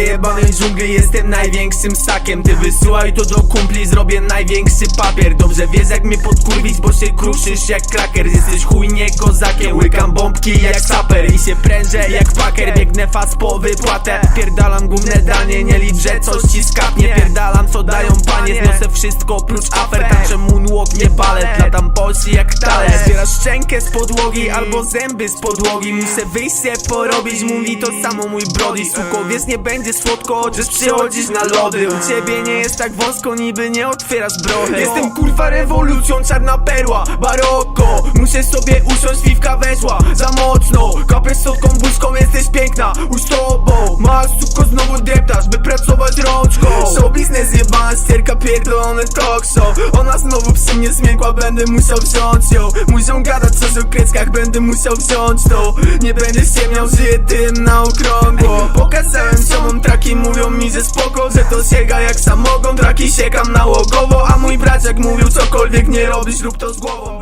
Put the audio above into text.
jebanej dżungli jestem największym sakiem Ty wysyłaj to do kumpli, zrobię największy papier. Dobrze wiesz jak mnie podkurwić, bo się kruszysz jak kraker. Jesteś chujnie kozakiem, łykam bombki jak saper I się prężę jak paker, biegnę fast po wypłatę. Pierdalam główne danie, nie licz, że coś ci skapnie. Pierdalam co dają panie, zniosę wszystko oprócz afer Tańczę moonwalk, nie balet, latam polsi jak talerz. Zbierasz szczękę z podłogi albo zęby z podłogi. Muszę wyjść się porobić, mówi to samo mój brody. Suko, wiesz nie będzie słodko, chociaż przychodzisz na lody. U ciebie nie jest tak wąsko, niby nie otwierasz brochy Jestem kurwa rewolucją, czarna perła, baroko Muszę sobie usiąść, piwka weszła za mocno. Kapesz słodką buźką, jesteś piękna, już tobą. Masz suko znowu deptasz, by pracować rączką. Show biznes jebana, sterka pierdolone talk show. Ona znowu przy mnie zmiękła, będę musiał wziąć ją. Muszą gadać coś o kreckach, będę musiał wziąć to. Nie będę się miał, żyję tym na okrągło. Pokazałem ziomom traki, mówią mi, że spoko Że to sięga jak samogon, traki siekam nałogowo A mój braciak mówił, cokolwiek nie robisz, rób to z głową